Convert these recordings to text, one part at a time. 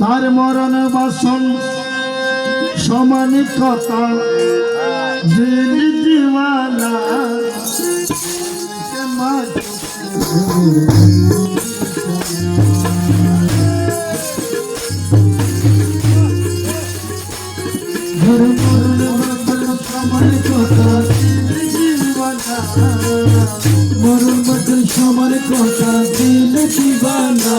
তার মরণ বাসন সমান কথা। দিল দিওয়ানা ঘর মরণ বাসন সমান কথা। দিল দিওয়ানা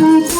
মরণ বাসন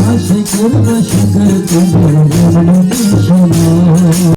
আশিকের আশিকের তুমি